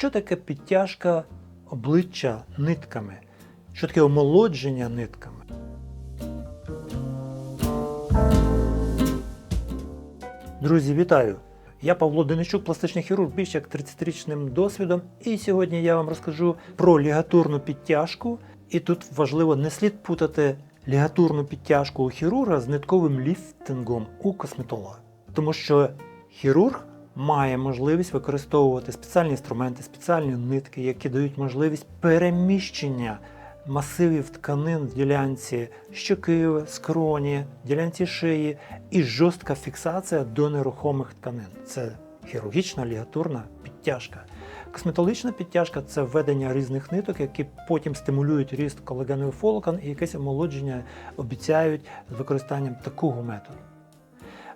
що таке підтяжка обличчя нитками? Що таке омолодження нитками? Друзі, вітаю! Я Павло Денищук, пластичний хірург, більш як 30-річним досвідом. І сьогодні я вам розкажу про лігатурну підтяжку. І тут важливо не слід путати лігатурну підтяжку у хірурга з нитковим ліфтингом у косметолога. Тому що хірург має можливість використовувати спеціальні інструменти, спеціальні нитки, які дають можливість переміщення масивів тканин в ділянці щоки, скроні, ділянці шиї і жорстка фіксація до нерухомих тканин. Це хірургічна лігатурна підтяжка. Косметологічна підтяжка це введення різних ниток, які потім стимулюють ріст колагенових волокон і якесь омолодження обіцяють з використанням такого методу.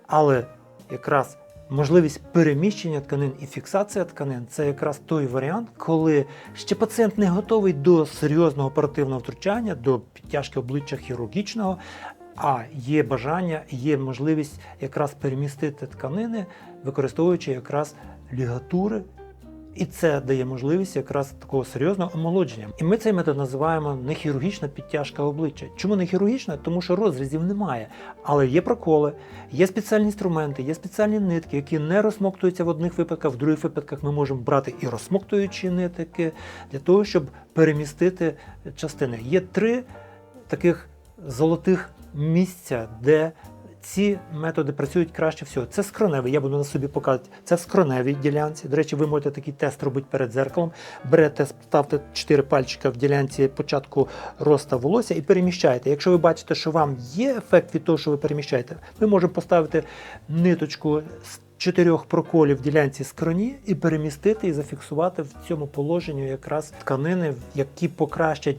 Але якраз можливість переміщення тканин і фіксація тканин це якраз той варіант, коли ще пацієнт не готовий до серйозного оперативного втручання, до підтяжки обличчя хірургічного, а є бажання, є можливість якраз перемістити тканини, використовуючи якраз лігатури. І це дає можливість якраз такого серйозного омолодження. І ми цей метод називаємо не хірургічна підтяжка обличчя. Чому не хірургічна? Тому що розрізів немає. Але є проколи, є спеціальні інструменти, є спеціальні нитки, які не розсмоктуються в одних випадках, в других випадках ми можемо брати і розсмоктуючі нитки для того, щоб перемістити частини. Є три таких золотих місця, де ці методи працюють краще всього. Це скроневий, я буду на собі показувати. Це в скроневій ділянці. До речі, ви можете такий тест робити перед зеркалом. Берете, ставте 4 пальчика в ділянці початку роста волосся і переміщаєте. Якщо ви бачите, що вам є ефект від того, що ви переміщаєте, ми можемо поставити ниточку з чотирьох проколів в ділянці скроні і перемістити і зафіксувати в цьому положенні якраз тканини, які покращать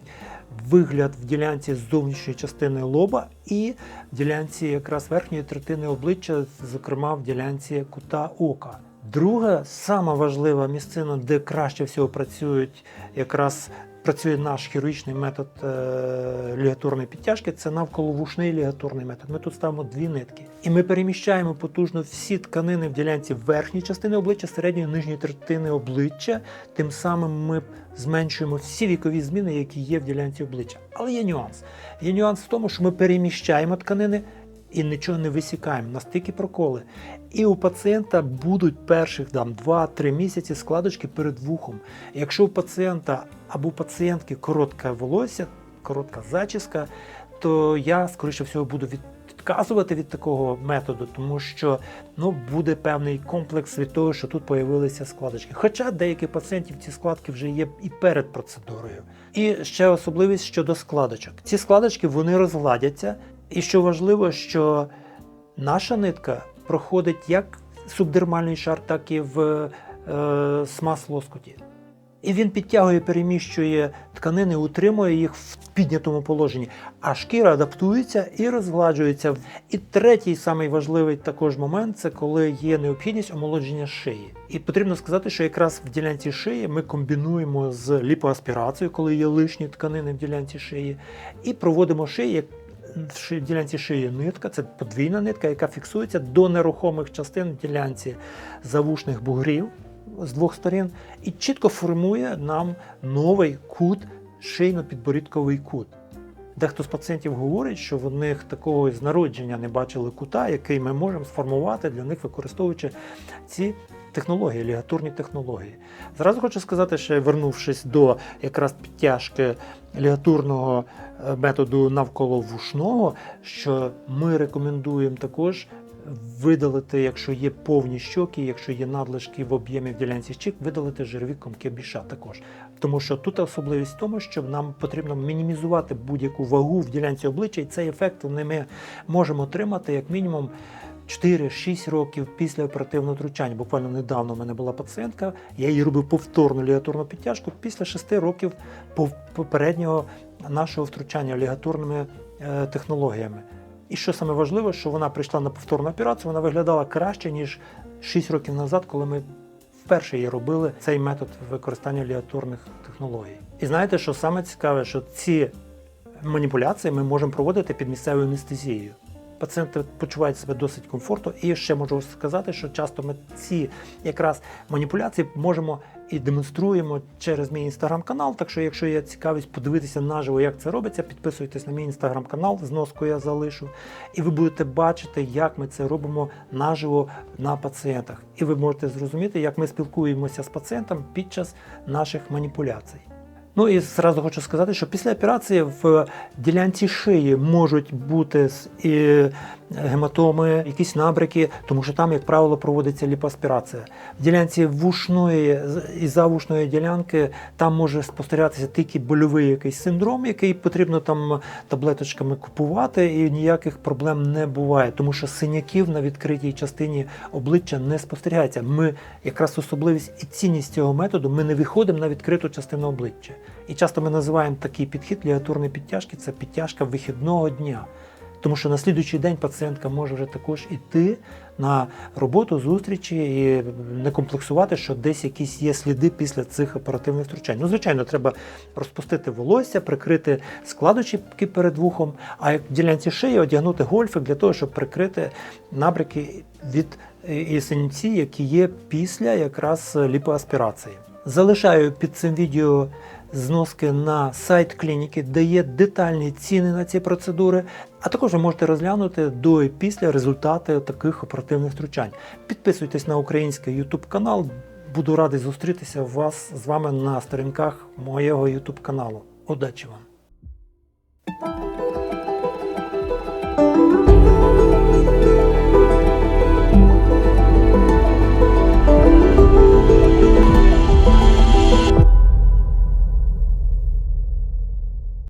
вигляд в ділянці зовнішньої частини лоба і ділянці якраз верхньої третини обличчя, зокрема в ділянці кута ока. Друга сама важлива місцина, де краще всього працюють якраз працює наш хірургічний метод е, лігатурної підтяжки, це навколовушний лігатурний метод. Ми тут ставимо дві нитки. І ми переміщаємо потужно всі тканини в ділянці верхньої частини обличчя, середньої нижньої третини обличчя. Тим самим ми зменшуємо всі вікові зміни, які є в ділянці обличчя. Але є нюанс. Є нюанс в тому, що ми переміщаємо тканини. І нічого не висікаємо, настільки проколи. І у пацієнта будуть перших там, 2-3 місяці складочки перед вухом. Якщо у пацієнта або у пацієнтки коротке волосся, коротка зачіска, то я, скоріше всього, буду від- відказувати від такого методу, тому що ну, буде певний комплекс від того, що тут появилися складочки. Хоча деяких пацієнтів ці складки вже є і перед процедурою. І ще особливість щодо складочок. Ці складочки вони розгладяться. І що важливо, що наша нитка проходить як субдермальний шар, так і в е, смаз лоскуті. І він підтягує, переміщує тканини, утримує їх в піднятому положенні, а шкіра адаптується і розгладжується. І третій самий важливий також момент це коли є необхідність омолодження шиї. І потрібно сказати, що якраз в ділянці шиї ми комбінуємо з ліпоаспірацією, коли є лишні тканини в ділянці шиї, і проводимо шиї. В ділянці шиї нитка, це подвійна нитка, яка фіксується до нерухомих частин ділянці завушних бугрів з двох сторін і чітко формує нам новий кут, шийно-підборідковий кут. Дехто з пацієнтів говорить, що в них такого з народження не бачили кута, який ми можемо сформувати для них, використовуючи ці технології, лігатурні технології. Зразу хочу сказати, що вернувшись до якраз підтяжки лігатурного е, методу навколо вушного, що ми рекомендуємо також видалити, якщо є повні щоки, якщо є надлишки в об'ємі в ділянці щік, видалити жирові комки біша також. Тому що тут особливість в тому, що нам потрібно мінімізувати будь-яку вагу в ділянці обличчя, і цей ефект ми можемо отримати як мінімум 4-6 років після оперативного втручання. Буквально недавно в мене була пацієнтка, я їй робив повторну лігатурну підтяжку після 6 років попереднього нашого втручання лігатурними е, технологіями. І що саме важливо, що вона прийшла на повторну операцію, вона виглядала краще, ніж 6 років назад, коли ми вперше її робили цей метод використання лігатурних технологій. І знаєте, що саме цікаве, що ці маніпуляції ми можемо проводити під місцевою анестезією. Пацієнти почувають себе досить комфортно. І ще можу сказати, що часто ми ці якраз маніпуляції можемо і демонструємо через мій інстаграм-канал. Так що, якщо є цікавість подивитися наживо, як це робиться, підписуйтесь на мій інстаграм-канал, зноску я залишу, і ви будете бачити, як ми це робимо наживо на пацієнтах. І ви можете зрозуміти, як ми спілкуємося з пацієнтом під час наших маніпуляцій. Ну і зразу хочу сказати, що після операції в ділянці шиї можуть бути і гематоми, якісь набряки, тому що там, як правило, проводиться ліпоаспірація. В ділянці вушної і завушної ділянки там може спостерігатися тільки больовий якийсь синдром, який потрібно там таблеточками купувати, і ніяких проблем не буває, тому що синяків на відкритій частині обличчя не спостерігається. Ми якраз особливість і цінність цього методу, ми не виходимо на відкриту частину обличчя. І часто ми називаємо такий підхід лігатурної підтяжки це підтяжка вихідного дня. Тому що на слідуючий день пацієнтка може вже також іти на роботу, зустрічі і не комплексувати, що десь якісь є сліди після цих оперативних втручань. Ну, звичайно, треба розпустити волосся, прикрити складочки перед вухом, а як в ділянці шиї одягнути гольфик для того, щоб прикрити набряки від і які є після якраз ліпоаспірації. Залишаю під цим відео зноски на сайт клініки, де є детальні ціни на ці процедури, а також ви можете розглянути до і після результати таких оперативних втручань. Підписуйтесь на український YouTube канал. Буду радий зустрітися вас з вами на сторінках моєго YouTube каналу. Удачі вам!